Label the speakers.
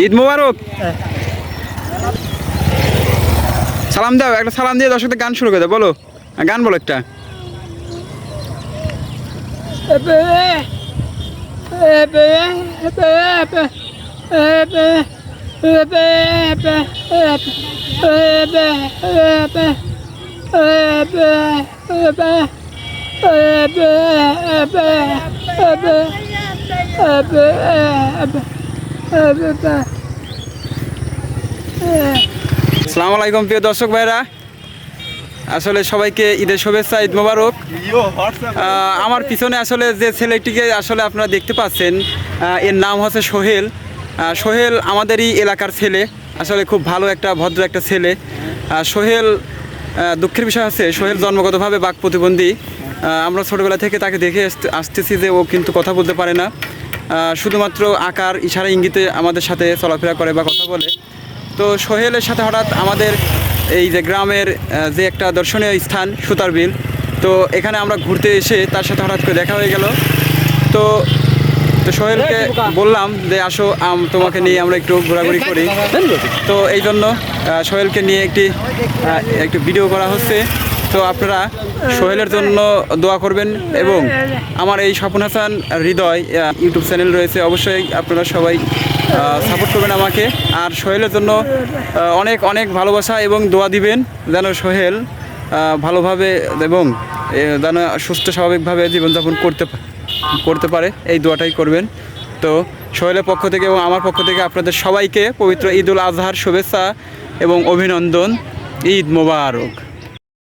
Speaker 1: ঈদ মোবারক। সালাম দাও, একটা সালাম দিয়ে দর্শকদের গান শুরু করে দাও, বলো। গান বলো একটা। আসসালামু আলাইকুম প্রিয় দর্শক ভাইরা। আসলে সবাইকে ঈদের শুভেচ্ছা ঈদ মোবারক। আমার পিছনে আসলে যে ছেলেটিকে আসলে আপনারা দেখতে পাচ্ছেন এর নাম হচ্ছে সোহেল। সোহেল আমাদেরই এলাকার ছেলে আসলে খুব ভালো একটা ভদ্র একটা ছেলে। সোহেল দুঃখের বিষয় আছে সোহেল জন্মগতভাবে বাক প্রতিবন্ধী। আমরা ছোটোবেলা থেকে তাকে দেখে আসতেছি যে ও কিন্তু কথা বলতে পারে না। শুধুমাত্র আকার ইশারা ইঙ্গিতে আমাদের সাথে চলাফেরা করে বা কথা বলে তো সোহেলের সাথে হঠাৎ আমাদের এই যে গ্রামের যে একটা দর্শনীয় স্থান সুতার বিল তো এখানে আমরা ঘুরতে এসে তার সাথে হঠাৎ করে দেখা হয়ে গেল তো তো সোহেলকে বললাম যে আসো আম তোমাকে নিয়ে আমরা একটু ঘোরাঘুরি করি তো এই জন্য সোহেলকে নিয়ে একটি একটু ভিডিও করা হচ্ছে তো আপনারা সোহেলের জন্য দোয়া করবেন এবং আমার এই স্বপন হাসান হৃদয় ইউটিউব চ্যানেল রয়েছে। অবশ্যই আপনারা সবাই সাপোর্ট করবেন আমাকে। আর সোহেলের জন্য অনেক অনেক ভালোবাসা এবং দোয়া দিবেন যেন সোহেল ভালোভাবে এবং যেন সুস্থ স্বাভাবিকভাবে জীবনযাপন করতে করতে পারে। এই দোয়াটাই করবেন। তো সোহেলের পক্ষ থেকে এবং আমার পক্ষ থেকে আপনাদের সবাইকে পবিত্র ঈদ উল আজহার শুভেচ্ছা এবং অভিনন্দন। ঈদ মোবারক।